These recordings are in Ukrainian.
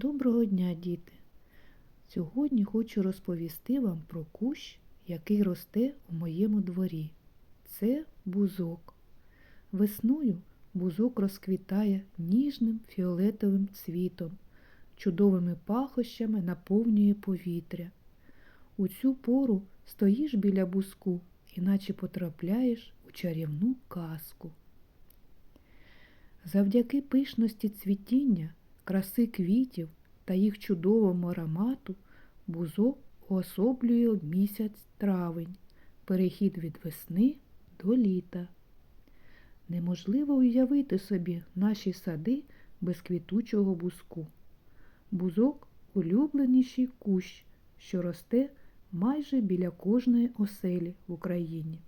Доброго дня, діти! Сьогодні хочу розповісти вам про кущ, який росте у моєму дворі. Це бузок. Весною бузок розквітає ніжним фіолетовим цвітом, чудовими пахощами наповнює повітря. У цю пору стоїш біля бузку, іначе потрапляєш у чарівну казку. Завдяки пишності цвітіння, краси квітів та їх чудовому аромату бузок уособлює місяць травень, перехід від весни до літа. Неможливо уявити собі наші сади без квітучого бузку. Бузок улюбленіший кущ, що росте майже біля кожної оселі в Україні.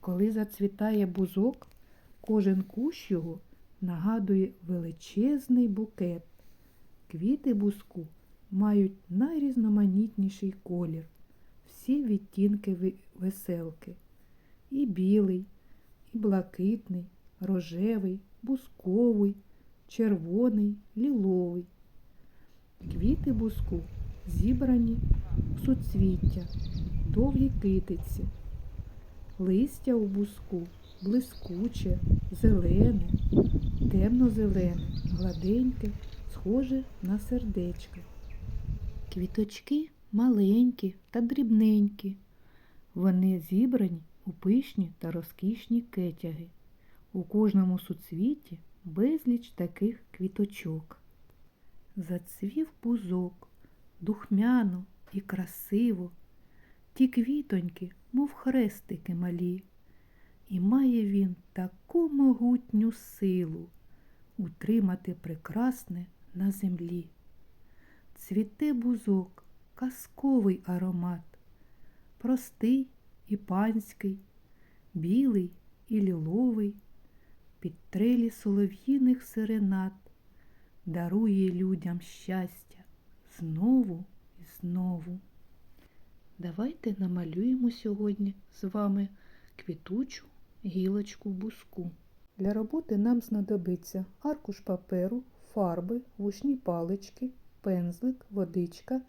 Коли зацвітає бузок, кожен кущ його нагадує величезний букет. Квіти бузку мають найрізноманітніший колір, всі відтінки веселки. І білий, і блакитний, рожевий, бузковий, червоний, ліловий. Квіти бузку зібрані в суцвіття, довгі китиці. Листя у бузку блискуче, зелене, темно-зелене, гладеньке, схоже на сердечко. Квіточки маленькі та дрібненькі. Вони зібрані у пишні та розкішні кетяги. У кожному суцвіті безліч таких квіточок. Зацвів бузок, духмяно і красиво. Ті квітоньки, мов хрестики малі. І має він таку могутню силу утримати прекрасне на землі. Цвіте бузок, казковий аромат, простий і панський, білий і ліловий, під трелі солов'їних серенад, дарує людям щастя знову і знову. Давайте намалюємо сьогодні з вами квітучу гілочку буску. Для роботи нам знадобиться аркуш паперу, фарби, вушні палички, пензлик, водичка,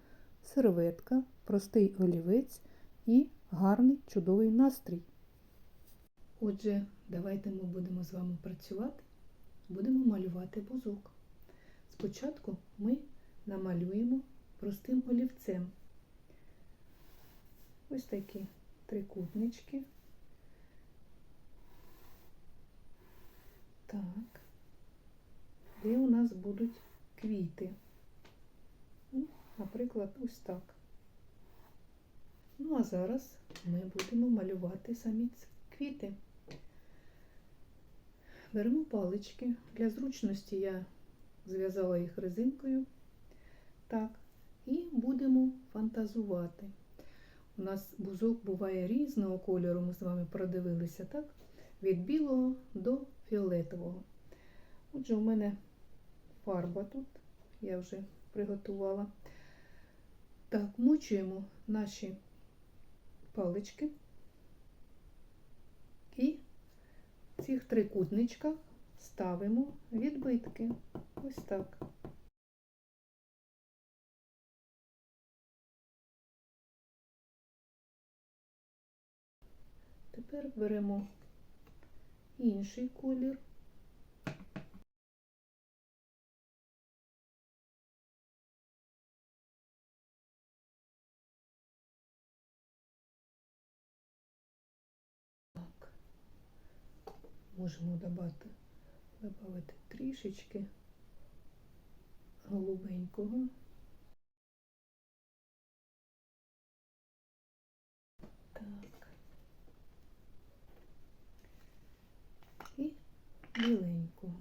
серветка, простий олівець і гарний чудовий настрій. Отже, давайте ми будемо з вами працювати, будемо малювати бузок. Спочатку ми намалюємо простим олівцем. Ось такі трикутнички. Так, де у нас будуть квіти? Ну, наприклад, ось так. Ну, а зараз ми будемо малювати самі квіти. Беремо палички. Для зручності я зв'язала їх резинкою. Так, і будемо фантазувати. У нас бузок буває різного кольору, ми з вами продивилися, так? Від білого до фіолетового. Отже, у мене фарба тут, я вже приготувала. Так, мочуємо наші палички і в цих трикутничках ставимо відбитки. Ось так. Тепер беремо інший колір. Можемо додати, додати трішечки голубенького. Так. І біленького.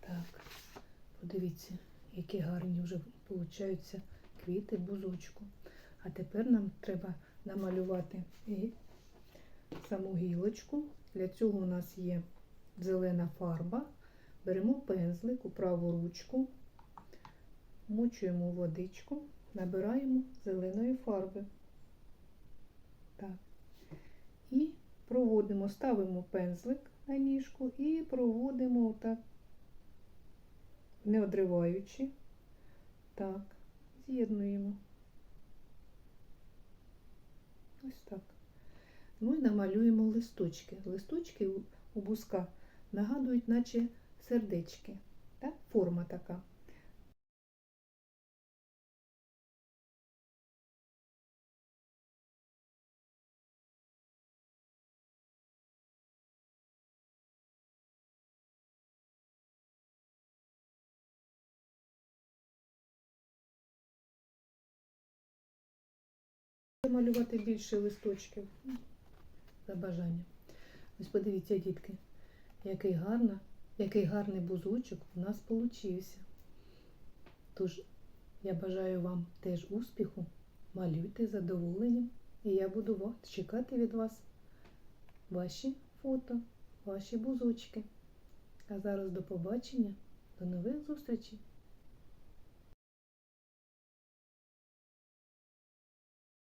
Так, подивіться, які гарні вже получаються квіти бузочку. А тепер нам треба намалювати і саму гілочку. Для цього у нас є зелена фарба. Беремо пензлик у праву ручку, мочуємо водичку, набираємо зеленої фарби. Так. І проводимо, ставимо пензлик на ніжку і проводимо отак, не одриваючи. Так, з'єднуємо. Ось так. Ну і намалюємо листочки. Листочки у- буска нагадують, наче сердечки. Так? Форма така. Малювати більше листочків за бажанням. Ось подивіться, дітки, який гарна, який гарний бузочок у нас получився. Тож я бажаю вам теж успіху, малюйте задоволенням, і я буду чекати від вас ваші фото, ваші бузочки. А зараз до побачення, до нових зустрічей!